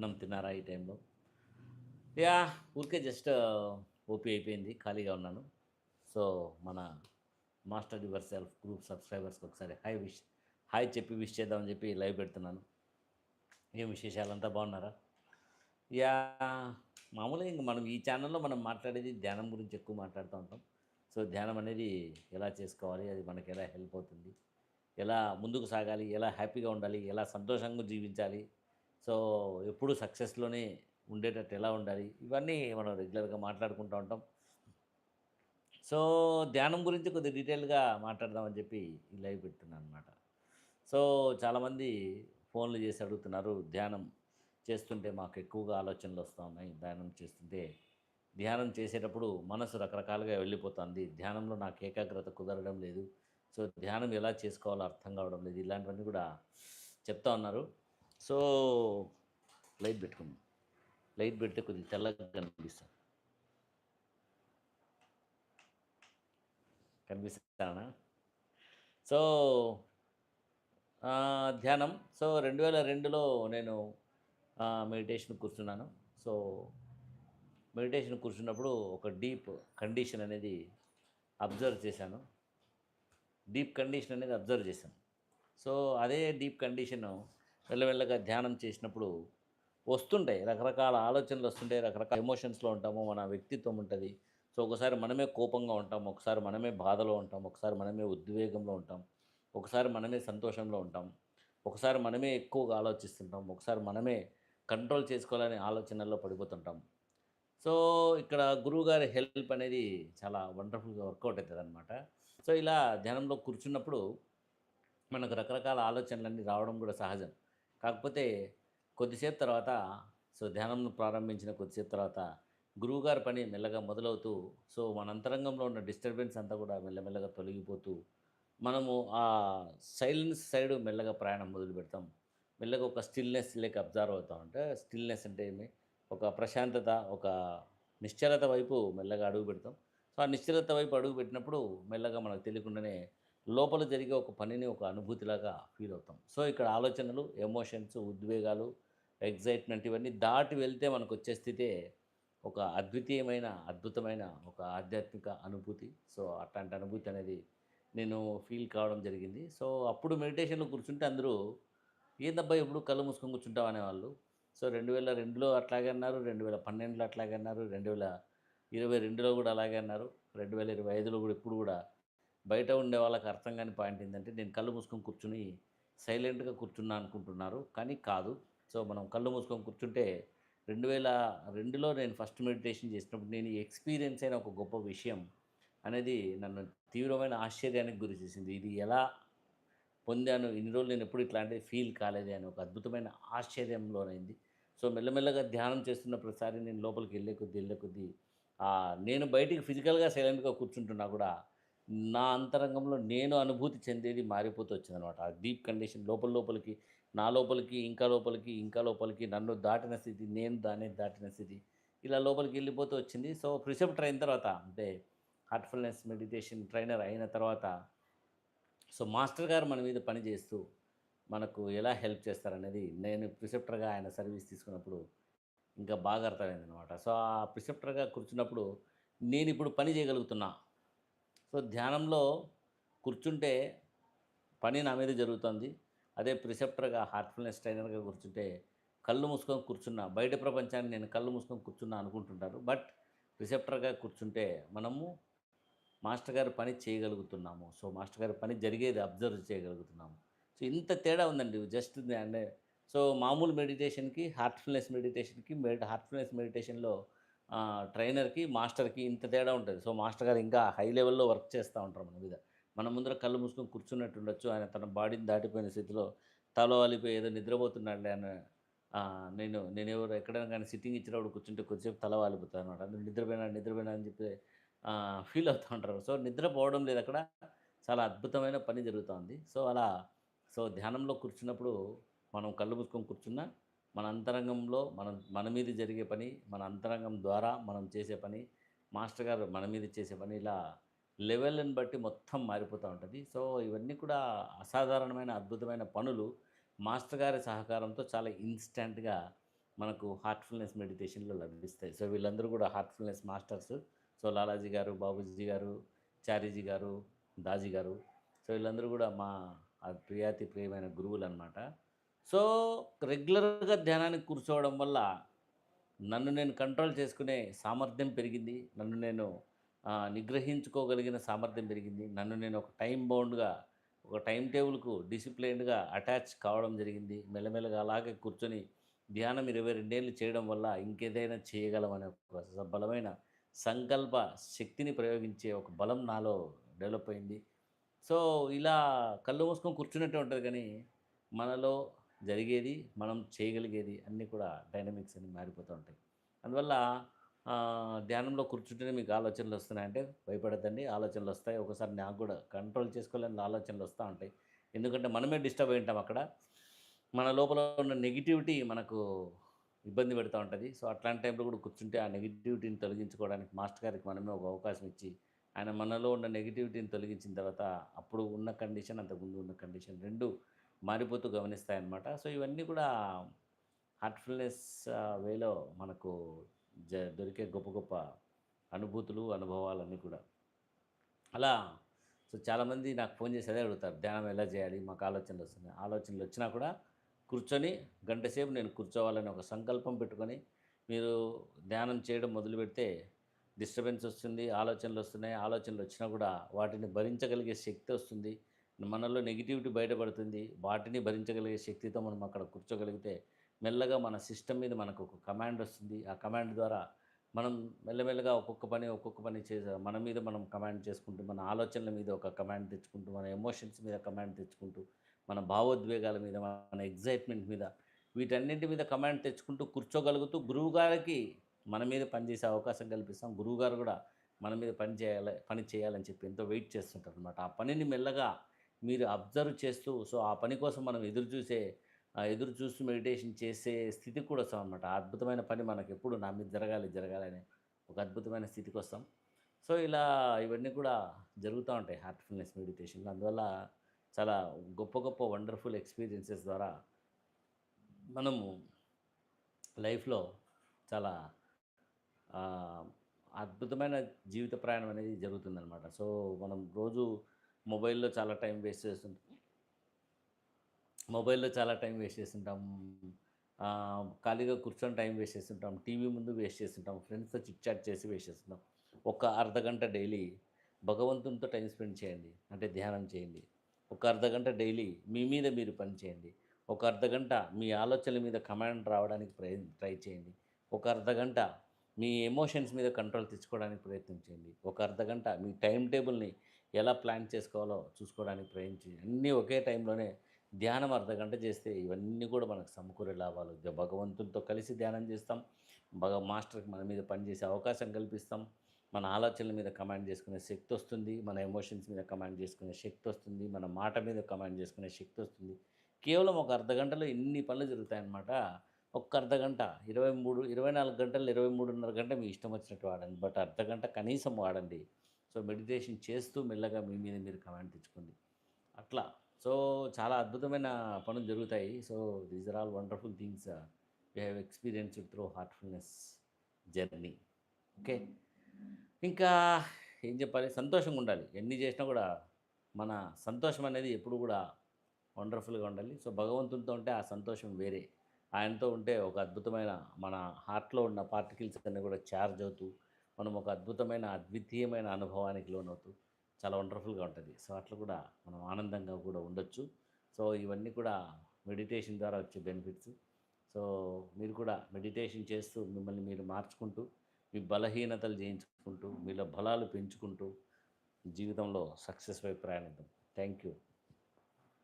అన్నం తిన్నారా ఈ టైంలో? యా ఊరికే జస్ట్ ఓపీ అయిపోయింది ఖాళీగా ఉన్నాను. సో మన మాస్టర్ యువర్ సెల్ఫ్ గ్రూప్ సబ్స్క్రైబర్స్కి ఒకసారి హాయ్ విష్ హాయ్ చెప్పి విష్ చేద్దామని చెప్పి లైవ్ పెడుతున్నాను. ఏం విశేషాలంతా బాగున్నారా? యా మామూలుగా ఇంక మనం ఈ ఛానల్లో మనం మాట్లాడేది ధ్యానం గురించి ఎక్కువ మాట్లాడుతూ ఉంటాం. సో ధ్యానం అనేది ఎలా చేసుకోవాలి? అది మనకి ఎలా హెల్ప్ అవుతుంది? ఎలా ముందుకు సాగాలి? ఎలా హ్యాపీగా ఉండాలి? ఎలా సంతోషంగా జీవించాలి? సో ఎప్పుడు సక్సెస్లోనే ఉండేటట్టు ఎలా ఉండాలి? ఇవన్నీ మనం రెగ్యులర్గా మాట్లాడుకుంటూ ఉంటాం. సో ధ్యానం గురించి కొద్దిగా డీటెయిల్గా మాట్లాడదామని చెప్పి ఈ లైవ్ పెట్టున్నాను అనమాట సో చాలామంది ఫోన్లు చేసి అడుగుతున్నారు ధ్యానం చేస్తుంటే మాకు ఎక్కువగా ఆలోచనలు వస్తూ ఉన్నాయి. ధ్యానం చేస్తుంటే ధ్యానం చేసేటప్పుడు మనసు రకరకాలుగా వెళ్ళిపోతుంది. ధ్యానంలో నాకు ఏకాగ్రత కుదరడం లేదు. సో ధ్యానం ఎలా చేసుకోవాలో అర్థం కావడం లేదు. ఇలాంటివన్నీ కూడా చెప్తా ఉన్నారు. సో లైట్ పెట్టుకున్నాం లైట్ పెడితే కొద్దిగా తెల్లగా కనిపిస్తాను కనిపిస్తానా? సో ధ్యానం. సో రెండు వేల రెండులో నేను మెడిటేషన్ కూర్చున్నాను. సో మెడిటేషన్ కూర్చున్నప్పుడు ఒక డీప్ కండిషన్ అనేది అబ్జర్వ్ చేశాను. డీప్ కండిషన్ అనేది అబ్జర్వ్ చేశాను. సో అదే డీప్ కండిషన్ మెల్లమెల్లగా ధ్యానం చేసినప్పుడు వస్తుంటాయి. రకరకాల ఆలోచనలు వస్తుంటాయి. రకరకాల ఎమోషన్స్లో ఉంటాము. మన వ్యక్తిత్వం ఉంటుంది. సో ఒకసారి మనమే కోపంగా ఉంటాం. ఒకసారి మనమే బాధలో ఉంటాం. ఒకసారి మనమే ఉద్వేగంలో ఉంటాం. ఒకసారి మనమే సంతోషంలో ఉంటాం. ఒకసారి మనమే ఎక్కువగా ఆలోచిస్తుంటాం. ఒకసారి మనమే కంట్రోల్ చేసుకోవాలనే ఆలోచనల్లో పడిపోతుంటాం. సో ఇక్కడ గురువుగారి హెల్ప్ అనేది చాలా వండర్ఫుల్గా వర్కౌట్ అవుతుంది అనమాట సో ఇలా ధ్యానంలో కూర్చున్నప్పుడు మనకు రకరకాల ఆలోచనలన్నీ రావడం కూడా సహజం. కాకపోతే కొద్దిసేపు తర్వాత సో ధ్యానం ప్రారంభించిన కొద్దిసేపు తర్వాత గురువుగారి పని మెల్లగా మొదలవుతూ సో మన అంతరంగంలో ఉన్న డిస్టర్బెన్స్ అంతా కూడా మెల్లమెల్లగా తొలగిపోతూ మనము ఆ సైలెన్స్ సైడ్ మెల్లగా ప్రయాణం మొదలు పెడతాం. మెల్లగా ఒక స్టిల్నెస్ లేక అబ్జర్వ్ అవుతాం అంటే స్టిల్నెస్ అంటే ఏమి? ఒక ప్రశాంతత ఒక నిశ్చలత వైపు మెల్లగా అడుగు పెడతాం. సో ఆ నిశ్చలత వైపు అడుగు పెట్టినప్పుడు మెల్లగా మనకు తెలియకుండానే లోపల జరిగే ఒక పనిని ఒక అనుభూతిలాగా ఫీల్ అవుతాం. సో ఇక్కడ ఆలోచనలు ఎమోషన్స్ ఉద్వేగాలు ఎగ్జైట్మెంట్ ఇవన్నీ దాటి వెళ్తే మనకు వచ్చే స్థితే ఒక అద్వితీయమైన అద్భుతమైన ఒక ఆధ్యాత్మిక అనుభూతి. సో అట్లాంటి అనుభూతి అనేది నేను ఫీల్ కావడం జరిగింది. సో అప్పుడు మెడిటేషన్లో కూర్చుంటే అందరూ ఏందబ్బా ఎప్పుడు కళ్ళు మూసుకొని కూర్చుంటాం అనేవాళ్ళు. సో రెండు వేల రెండులో అట్లాగే అన్నారు రెండు వేల పన్నెండులో అట్లాగే అన్నారు రెండు వేల ఇరవై రెండులో కూడా అలాగే అన్నారు రెండు వేల ఇరవై ఐదులో కూడా ఇప్పుడు కూడా బయట ఉండే వాళ్ళకి అర్థం కాని పాయింట్ ఏంటంటే నేను కళ్ళు మూసుకొని కూర్చుని సైలెంట్గా కూర్చున్నా అనుకుంటున్నారు. కానీ కాదు. సో మనం కళ్ళు మూసుకొని కూర్చుంటే రెండు వేల రెండులో నేను ఫస్ట్ మెడిటేషన్ చేసినప్పుడు నేను ఎక్స్పీరియన్స్ అయిన ఒక గొప్ప విషయం అనేది నన్ను తీవ్రమైన ఆశ్చర్యానికి గురి చేసింది. ఇది ఎలా పొందాను? ఇన్ని రోజులు నేను ఎప్పుడు ఇట్లాంటిది ఫీల్ కాలేదే అని ఒక అద్భుతమైన ఆశ్చర్యంలోనైంది. సో మెల్లమెల్లగా ధ్యానం చేస్తున్న ప్రతిసారి నేను లోపలికి వెళ్ళే కొద్దీ వెళ్ళే కొద్దీ నేను బయటికి ఫిజికల్గా సైలెంట్గా కూర్చుంటున్నా కూడా నా అంతరంగంలో నేను అనుభూతి చెందేది మారిపోతూ వచ్చిందనమాట ఆ డీప్ కండిషన్ లోపల లోపలికి నా లోపలికి ఇంకా లోపలికి ఇంకా లోపలికి నన్ను దాటిన స్థితి నేను దాన్ని దాటిన స్థితి ఇలా లోపలికి వెళ్ళిపోతూ వచ్చింది. సో ప్రిసెప్టర్ అయిన తర్వాత అంటే హార్ట్ఫుల్నెస్ మెడిటేషన్ ట్రైనర్ అయిన తర్వాత సో మాస్టర్ గారు మన మీద పని చేస్తూ మనకు ఎలా హెల్ప్ చేస్తారనేది నేను ప్రిసెప్టర్గా ఆయన సర్వీస్ తీసుకున్నప్పుడు ఇంకా బాగా అర్థమైంది అనమాట సో ఆ ప్రిసెప్టర్గా కూర్చున్నప్పుడు నేను ఇప్పుడు పని చేయగలుగుతున్నా సో ధ్యానంలో కూర్చుంటే పని నా మీద జరుగుతుంది. అదే ప్రిసెప్టర్గా హార్ట్ఫుల్నెస్ ట్రైనర్గా కూర్చుంటే కళ్ళు మూసుకొని కూర్చున్నా బయట ప్రపంచాన్ని నేను కళ్ళు మూసుకొని కూర్చున్నా అనుకుంటుంటారు. బట్ రిసెప్టర్గా కూర్చుంటే మనము మాస్టర్ గారి పని చేయగలుగుతున్నాము. సో మాస్టర్ గారి పని జరిగేది అబ్జర్వ్ చేయగలుగుతున్నాము. సో ఇంత తేడా ఉందండి. జస్ట్ అంటే సో మామూలు మెడిటేషన్కి హార్ట్ఫుల్నెస్ మెడిటేషన్కి మెడి హార్ట్ఫుల్నెస్ మెడిటేషన్లో ట్రైనర్కి మాస్టర్కి ఇంత తేడా ఉంటుంది. సో మాస్టర్ గారు ఇంకా హై లెవెల్లో వర్క్ చేస్తూ ఉంటారు మన మీద. మన ముందర కళ్ళు మూసుకొని కూర్చున్నట్టు ఉండొచ్చు. ఆయన తన బాడీని దాటిపోయిన స్థితిలో తల వాలిపోయి ఏదో నిద్రపోతున్నాడు అని నేను నేను ఎవరు ఎక్కడైనా కానీ సిట్టింగ్ ఇచ్చినప్పుడు కూర్చుంటే కొద్దిసేపు తల వాలిపోతాను అనమాట అందులో నిద్రపోయినా నిద్రపోయినా అని చెప్పి ఫీల్ అవుతూ ఉంటారు. సో నిద్రపోవడం లేదు అక్కడ. చాలా అద్భుతమైన పని జరుగుతుంది సో అలా సో ధ్యానంలో కూర్చున్నప్పుడు మనం కళ్ళు మూసుకొని కూర్చున్నా మన అంతరంగంలో మనం మన మీద జరిగే పని మన అంతరంగం ద్వారా మనం చేసే పని మాస్టర్ గారు మన మీద చేసే పని ఇలా లెవెల్ని బట్టి మొత్తం మారిపోతూ ఉంటుంది. సో ఇవన్నీ కూడా అసాధారణమైన అద్భుతమైన పనులు మాస్టర్ గారి సహకారంతో చాలా ఇన్స్టెంట్గా మనకు హార్ట్ఫుల్నెస్ మెడిటేషన్లో లభిస్తాయి. సో వీళ్ళందరూ కూడా హార్ట్ఫుల్నెస్ మాస్టర్స్. సో లాలాజీ గారు బాబూజీ గారు చారీజీ గారు దాజీ గారు. సో వీళ్ళందరూ కూడా మా ప్రియాతి ప్రియమైన గురువులు అనమాట సో రెగ్యులర్గా ధ్యానానికి కూర్చోవడం వల్ల నన్ను నేను కంట్రోల్ చేసుకునే సామర్థ్యం పెరిగింది. నన్ను నేను నిగ్రహించుకోగలిగిన సామర్థ్యం పెరిగింది. నన్ను నేను ఒక టైం బౌండ్గా ఒక టైం టేబుల్కు డిసిప్లైన్డ్గా అటాచ్ కావడం జరిగింది. మెల్లమెల్లగా అలాగే కూర్చొని ధ్యానం ఇరవై రెండేళ్ళు చేయడం వల్ల ఇంకేదైనా చేయగలమనే ఒక బలమైన సంకల్ప శక్తిని ప్రయోగించే ఒక బలం నాలో డెవలప్ అయింది. సో ఇలా కళ్ళు మూసుకొని కూర్చున్నట్టే ఉంటుంది కానీ మనలో జరిగేది మనం చేయగలిగేది అన్నీ కూడా డైనమిక్స్ అన్ని మారిపోతూ ఉంటాయి. అందువల్ల ధ్యానంలో కూర్చుంటేనే మీకు ఆలోచనలు వస్తున్నాయంటే భయపడద్దండి. ఆలోచనలు వస్తాయి. ఒకసారి నాకు కూడా కంట్రోల్ చేసుకోలేని ఆలోచనలు వస్తూ ఉంటాయి. ఎందుకంటే మనమే డిస్టర్బ్ అయి ఉంటాం అక్కడ. మన లోపల ఉన్న నెగిటివిటీ మనకు ఇబ్బంది పెడుతూ ఉంటుంది. సో అట్లాంటి టైంలో కూడా కూర్చుంటే ఆ నెగిటివిటీని తొలగించుకోవడానికి మాస్టర్ గారికి మనమే ఒక అవకాశం ఇచ్చి ఆయన మనలో ఉన్న నెగిటివిటీని తొలగించిన తర్వాత అప్పుడు ఉన్న కండిషన్ అంతకుముందు ఉన్న కండిషన్ రెండు మారిపోతూ గమనిస్తాయన్నమాట. సో ఇవన్నీ కూడా హార్ట్ఫుల్నెస్ వేలో మనకు జ దొరికే గొప్ప గొప్ప అనుభూతులు అనుభవాలన్నీ కూడా. అలా సో చాలామంది నాకు ఫోన్ చేసి అదే అడుగుతారు. ధ్యానం ఎలా చేయాలి? మాకు ఆలోచనలు వస్తున్నాయి. ఆలోచనలు వచ్చినా కూడా కూర్చొని గంట సేపు నేను కూర్చోవాలని ఒక సంకల్పం పెట్టుకొని మీరు ధ్యానం చేయడం మొదలు పెడితే డిస్టర్బెన్స్ వస్తుంది ఆలోచనలు వస్తున్నాయి. ఆలోచనలు వచ్చినా కూడా వాటిని భరించగలిగే శక్తి వస్తుంది. మనలో నెగిటివిటీ బయటపడుతుంది. వాటిని భరించగలిగే శక్తితో మనం అక్కడ కూర్చోగలిగితే మెల్లగా మన సిస్టమ్ మీద మనకు ఒక కమాండ్ వస్తుంది. ఆ కమాండ్ ద్వారా మనం మెల్లమెల్లగా ఒక్కొక్క పని ఒక్కొక్క పని చేసే మన మీద మనం కమాండ్ చేసుకుంటూ మన ఆలోచనల మీద ఒక కమాండ్ తెచ్చుకుంటూ మన ఎమోషన్స్ మీద కమాండ్ తెచ్చుకుంటూ మన భావోద్వేగాల మీద మన ఎగ్జైట్మెంట్ మీద వీటన్నింటి మీద కమాండ్ తెచ్చుకుంటూ కూర్చోగలుగుతూ గురువు గారికి మన మీద పనిచేసే అవకాశం కల్పిస్తాం. గురువు గారు కూడా మన మీద పని చేయాలి పని చేయాలని చెప్పి ఎంతో వెయిట్ చేస్తుంటారు అనమాట ఆ పనిని మెల్లగా మీరు అబ్జర్వ్ చేస్తూ సో ఆ పని కోసం మనం ఎదురు చూసే ఎదురు చూస్తూ మెడిటేషన్ చేసే స్థితికి కూడా వస్తాం అనమాట ఆ అద్భుతమైన పని మనకు ఎప్పుడు నా మీద జరగాలి జరగాలి అనే ఒక అద్భుతమైన స్థితికి వస్తాం. సో ఇలా ఇవన్నీ కూడా జరుగుతూ ఉంటాయి. హార్ట్ఫుల్నెస్ మెడిటేషన్ అందువల్ల చాలా గొప్ప గొప్ప వండర్ఫుల్ ఎక్స్పీరియన్సెస్ ద్వారా మనము లైఫ్లో చాలా అద్భుతమైన జీవిత ప్రయాణం అనేది జరుగుతుందన్నమాట. సో మనం రోజు మొబైల్లో చాలా టైం వేస్ట్ చేస్తుంటాం. మొబైల్లో చాలా టైం వేస్ట్ చేస్తుంటాం. ఖాళీగా కూర్చొని టైం వేస్ట్ చేస్తుంటాం. టీవీ ముందు వేస్ట్ చేస్తుంటాం. ఫ్రెండ్స్తో చిట్ చాట్ చేసి వేస్ట్ చేస్తుంటాం. ఒక అర్ధ గంట డైలీ భగవంతునితో టైం స్పెండ్ చేయండి. అంటే ధ్యానం చేయండి. ఒక అర్ధ గంట డైలీ మీ మీద మీరు పని చేయండి. ఒక అర్ధ గంట మీ ఆలోచనల మీద కమాండ్ రావడానికి ప్రయ ట్రై చేయండి. ఒక అర్ధ గంట మీ ఎమోషన్స్ మీద కంట్రోల్ తెచ్చుకోవడానికి ప్రయత్నం చేయండి. ఒక అర్ధ గంట మీ టైం టేబుల్ని ఎలా ప్లాన్ చేసుకోవాలో చూసుకోవడానికి ప్రయత్నించి అన్నీ ఒకే టైంలోనే ధ్యానం అర్ధగంట చేస్తే ఇవన్నీ కూడా మనకు సమకూరే లాభాలు. భగవంతునితో కలిసి ధ్యానం చేస్తాం. భగ మాస్టర్కి మన మీద పనిచేసే అవకాశం కల్పిస్తాం. మన ఆలోచనల మీద కమాండ్ చేసుకునే శక్తి వస్తుంది. మన ఎమోషన్స్ మీద కమాండ్ చేసుకునే శక్తి వస్తుంది. మన మాట మీద కమాండ్ చేసుకునే శక్తి వస్తుంది. కేవలం ఒక అర్ధ గంటలో ఇన్ని పనులు జరుగుతాయన్నమాట. ఒక్క అర్ధ గంట ఇరవై మూడు ఇరవై నాలుగు గంటలు ఇరవై మూడున్నర గంట మీ ఇష్టం వచ్చినట్టు వాడండి. బట్ అర్ధ గంట కనీసం వాడండి. సో మెడిటేషన్ చేస్తూ మెల్లగా మీ మీద మీరు కమాండ్ తెచ్చుకోండి. అట్లా. సో చాలా అద్భుతమైన పనులు జరుగుతాయి. So these are all wonderful things. You have experienced through heartfulness journey okay ఇంకా ఏం చెప్పాలి? సంతోషంగా ఉండాలి. ఎన్ని చేసినా కూడా మన సంతోషం అనేది ఎప్పుడు కూడా వండర్ఫుల్గా ఉండాలి. సో భగవంతునితో ఉంటే ఆ సంతోషం వేరే. ఆయనతో ఉంటే ఒక అద్భుతమైన మన హార్ట్లో ఉన్న పార్టికల్స్ అన్నీ కూడా ఛార్జ్ అవుతూ మనం ఒక అద్భుతమైన అద్వితీయమైన అనుభవానికి లోనవుతూ చాలా వండర్ఫుల్గా ఉంటుంది. సో అట్లా కూడా మనం ఆనందంగా కూడా ఉండొచ్చు. సో ఇవన్నీ కూడా మెడిటేషన్ ద్వారా వచ్చే బెనిఫిట్స్. సో మీరు కూడా మెడిటేషన్ చేస్తూ మిమ్మల్ని మీరు మార్చుకుంటూ మీ బలహీనతలు జయించుకుంటూ మీలో బలాలు పెంచుకుంటూ జీవితంలో సక్సెస్ వైపు ప్రయాణిద్దాం. Thank you